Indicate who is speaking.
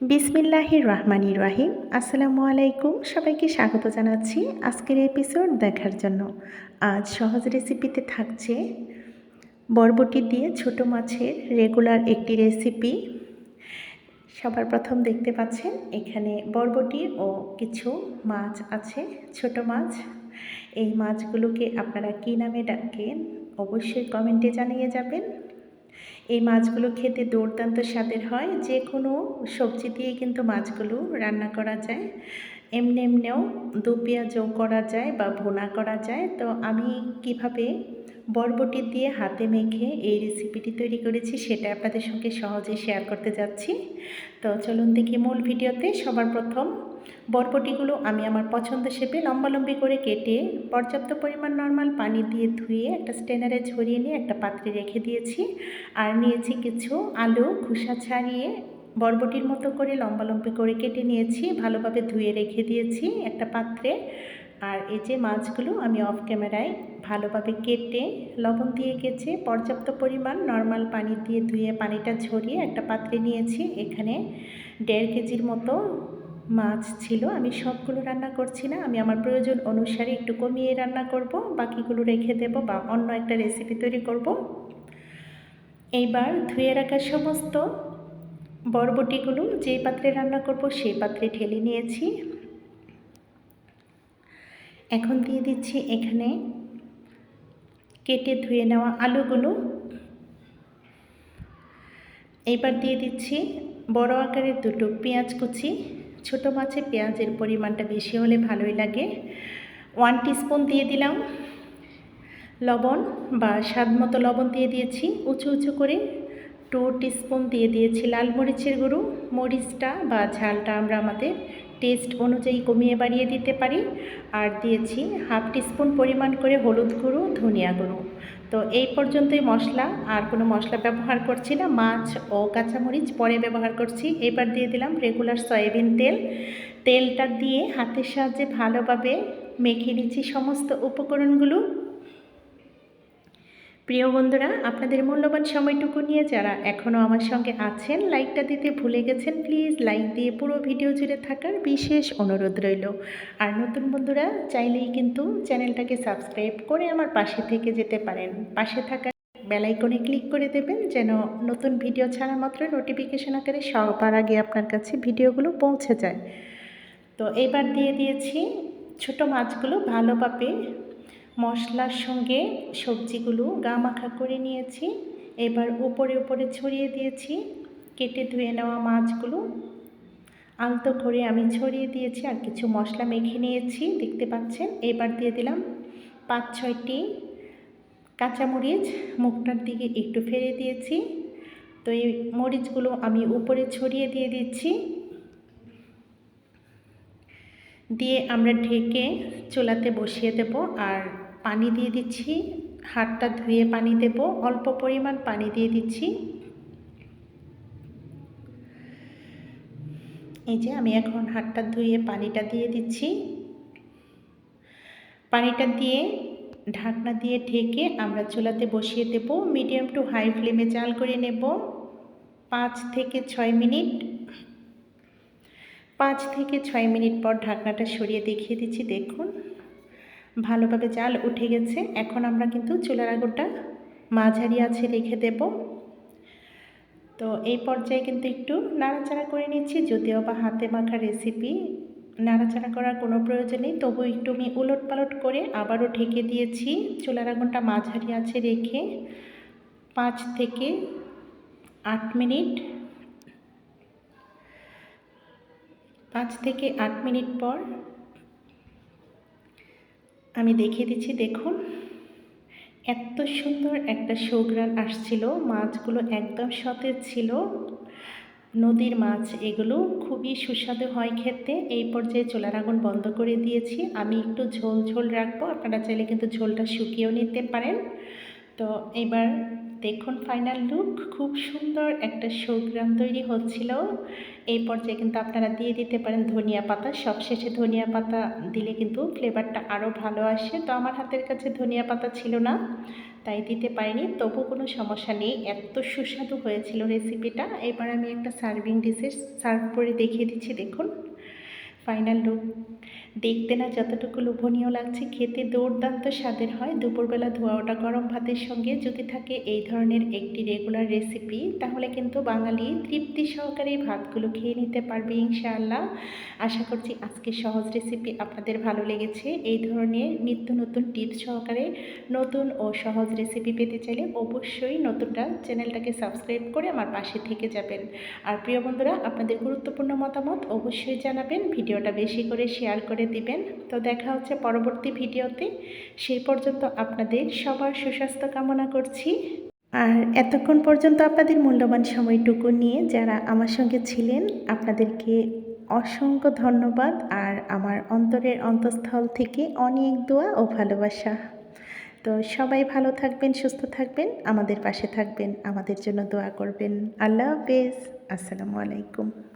Speaker 1: বিসমিল্লাহির রহমানির রাহিম। আসসালামু আলাইকুম। সবাইকে স্বাগত জানাচ্ছি আজকের এপিসোড দেখার জন্য। আজ সহজ রেসিপিতে থাকছে বরবটি দিয়ে ছোট মাছের রেগুলার একটি রেসিপি। সবার প্রথম দেখতে পাচ্ছেন, এখানে বরবটি ও কিছু মাছ আছে, ছোট মাছ। এই মাছগুলোকে আপনারা কী নামে ডাকেন, অবশ্যই কমেন্টে জানিয়ে যাবেন। এই মাছগুলো খেতে দুর্দান্ত স্বাদের হয়। যে কোনো সবজি দিয়ে কিন্তু মাছগুলো রান্না করা যায়। এমনি এমনিও দু পেঁয়াজও করা যায় বা ভুনা করা যায়। তো আমি কীভাবে বরবটি দিয়ে হাতে মেখে এই রেসিপিটি তৈরি করেছি সেটা আপনাদের সঙ্গে সহজে শেয়ার করতে যাচ্ছি। তো চলুন দেখি মূল ভিডিওতে সবার প্রথম বরবটিগুলো আমি আমার পছন্দ শেপে লম্বালম্বি করে কেটে পর্যাপ্ত পরিমাণ নর্মাল পানি দিয়ে ধুয়ে একটা স্টেনারে ঝরিয়ে নিয়ে একটা পাত্রে রেখে দিয়েছি। আর নিয়েছি কিছু আলু খোসা ছাড়িয়ে বরবটির মতো করে লম্বালম্বি করে কেটে নিয়েছি, ভালোভাবে ধুয়ে রেখে দিয়েছি একটা পাত্রে। আর এই যে মাছগুলো আমি অফ ক্যামেরায় ভালোভাবে কেটে লবণ দিয়ে গেছে পর্যাপ্ত পরিমাণ নর্মাল পানি দিয়ে ধুয়ে পানিটা ঝরিয়ে একটা পাত্রে নিয়েছি। এখানে দেড় কেজির মতো মাছ ছিল, আমি সবগুলো রান্না করছি না। আমি আমার প্রয়োজন অনুসারে একটু কমিয়ে রান্না করব, বাকিগুলো রেখে দেব বা অন্য একটা রেসিপি তৈরি করব। এইবার ধুয়ে রাখা সমস্ত বরবটিগুলো, যেই পাত্রে রান্না করব সেই পাত্রে ঢেলে নিয়েছি। এখন দিয়ে দিচ্ছি এখানে কেটে ধুয়ে নেওয়া আলুগুলো। এইবার দিয়ে দিচ্ছি বড় আকারের দুটো পেঁয়াজ কুচি। ছোট মাছে পেঁয়াজের পরিমাণটা বেশি হলে ভালোই লাগে। ওয়ান টিস্পুন দিয়ে দিলাম লবণ বা স্বাদ মতো লবণ দিয়ে দিয়েছি। উঁচু উঁচু করে টু টিস্পুন দিয়ে দিয়েছি লাল মরিচের গুঁড়ো। মরিচটা বা ঝালটা আমরা আমাদের টেস্ট অনুযায়ী কমিয়ে বাড়িয়ে দিতে পারি। আর দিয়েছি হাফ টিস্পুন পরিমাণ করে হলুদ গুঁড়ো, ধনিয়া গুঁড়ো। তো এই পর্যন্তই মশলা। আর কোনো মশলা ব্যবহার করছি না। মাছ ও কাঁচামরিচ পরে ব্যবহার করছি। এবার দিয়ে দিলাম রেগুলার সয়াবিন তেল। তেলটা দিয়ে হাতের সাহায্যে ভালোভাবে মেখে নিচ্ছি সমস্ত উপকরণগুলো। প্রিয় বন্ধুরা, আপনাদের মূল্যবান সময়টুকু নিয়ে যারা এখনও আমার সঙ্গে আছেন, লাইকটা দিতে ভুলে গেছেন, প্লিজ লাইক দিয়ে পুরো ভিডিও জুড়ে থাকার বিশেষ অনুরোধ রইল। আর নতুন বন্ধুরা, চাইলেই কিন্তু চ্যানেলটাকে সাবস্ক্রাইব করে আমার পাশে থেকে যেতে পারেন। পাশে থাকা বেলাইকনে ক্লিক করে দেবেন, যেন নতুন ভিডিও ছাড়া মাত্র নোটিফিকেশন আকারে সবার আগে আপনার কাছে ভিডিওগুলো পৌঁছে যায়। তো এবার দিয়ে দিয়েছি ছোট মাছগুলো ভালোভাবে মশলার সঙ্গে সবজিগুলো গা মাখা করে নিয়েছি। এবার উপরে উপরে ছড়িয়ে দিয়েছি। কেটে ধুয়ে নেওয়া মাছগুলো। আলতো করে আমি ছড়িয়ে দিয়েছি আর কিছু মশলা মেখে নিয়েছি, দেখতে পাচ্ছেন? এবার দিয়ে দিলাম পাঁচ, ছয়টি কাঁচামরিচ। মুখটার দিকে একটু ফেলে দিয়েছি। তো এই মরিচগুলো আমি উপরে ছড়িয়ে দিয়ে দিচ্ছি। দিয়ে আমরা ঢেকে চুলাতে বসিয়ে দেব আর পানি দিয়ে দিচ্ছি, হাতটা ধুয়ে পানি দেব, অল্প পরিমাণ পানি দিয়ে দিচ্ছি। এই যে আমি এখন হাতটা ধুয়ে পানিটা দিয়ে দিচ্ছি। পানিটা দিয়ে ঢাকনা দিয়ে ঢেকে আমরা চুলাতে বসিয়ে দেব, মিডিয়াম টু হাই ফ্লেমে জাল করে নেব। পাঁচ থেকে ছয় মিনিট, পাঁচ থেকে ছয় মিনিট পর ঢাকনাটা সরিয়ে দেখিয়ে দিচ্ছি, দেখুন। ভালোভাবে জাল উঠে গেছে। এখন আমরা কিন্তু চুলার আগুনটা মাঝারি আছে রেখে দেব। তো এই পর্যায়ে কিন্তু একটু নাড়াচাড়া করে নিচ্ছি, যদিও বা হাতে মাখা রেসিপি নাড়াচাড়া করার কোনো প্রয়োজন নেই। তবু একটু আমি উলট পালট করে আবারও ঢেকে দিয়েছি। চুলার আগুনটা মাঝারি আছে রেখে পাঁচ থেকে আট মিনিট, পাঁচ থেকে আট মিনিট পর আমি দেখিয়ে দিচ্ছি, দেখুন। এত সুন্দর একটা সৌগ্রান আসছিল, মাছগুলো একদম সতেজ ছিল। নদীর মাছ এগুলো খুবই সুস্বাদু হয় খেতে। এই পর্যায়ে চোলার আগুন বন্ধ করে দিয়েছি। আমি একটু ঝোল ঝোল রাখব, আপনারা চাইলে কিন্তু ঝোলটা শুকিয়েও নিতে পারেন। তো এবার দেখুন ফাইনাল লুক খুব সুন্দর একটা সৌগ্রাম তৈরি হচ্ছিল। এই পর্যায়ে কিন্তু আপনারা দিয়ে দিতে পারেন ধনিয়া পাতা। সবশেষে ধনিয়া পাতা দিলে কিন্তু ফ্লেভারটা আরও ভালো আসে। তো আমার হাতের কাছে ধনিয়া পাতা ছিল না, তাই দিতে পারিনি। তবু কোনো সমস্যা নেই, এত সুস্বাদু হয়েছিল রেসিপিটা এবার আমি একটা সার্ভিং ডিশে সার্ভ করে দেখিয়ে দিচ্ছি, দেখুন। ফাইনাল লুক দেখতে না যতটুকু লোভনীয় লাগছে, খেতে দুর্দান্ত স্বাদের হয়। দুপুরবেলা ধোয়া ওটা গরম ভাতের সঙ্গে যদি থাকে এই ধরনের একটি রেগুলার রেসিপি তাহলে কিন্তু বাঙালি তৃপ্তি সহকারে ভাতগুলো খেয়ে নিতে পারবে ইনশাআল্লাহ। আশা করছি আজকের সহজ রেসিপি আপনাদের ভালো লেগেছে। এই ধরনের নিত্য নতুন টিপস সহকারে নতুন ও সহজ রেসিপি পেতে চাইলে অবশ্যই নতুনটা চ্যানেলটাকে সাবস্ক্রাইব করে আমার পাশে থেকে যাবেন। আর প্রিয় বন্ধুরা, আপনাদের গুরুত্বপূর্ণ মতামত অবশ্যই জানাবেন। ভিডিওটা বেশি করে শেয়ার করে দিবেন। তো দেখা হচ্ছে পরবর্তী ভিডিওতে। সেই পর্যন্ত আপনাদের সবার সুস্বাস্থ্য কামনা করছি। আর এতক্ষণ পর্যন্ত আপনাদের মূল্যবান সময়টুকু নিয়ে যারা আমার সঙ্গে ছিলেন, আপনাদেরকে অসংখ্য ধন্যবাদ। আর আমার অন্তরের অন্তঃস্থল থেকে অনেক দোয়া ও ভালোবাসা। তো সবাই ভালো থাকবেন, সুস্থ থাকবেন, আমাদের পাশে থাকবেন, আমাদের জন্য দোয়া করবেন। আল্লাহ হাফেজ। আসসালামু আলাইকুম।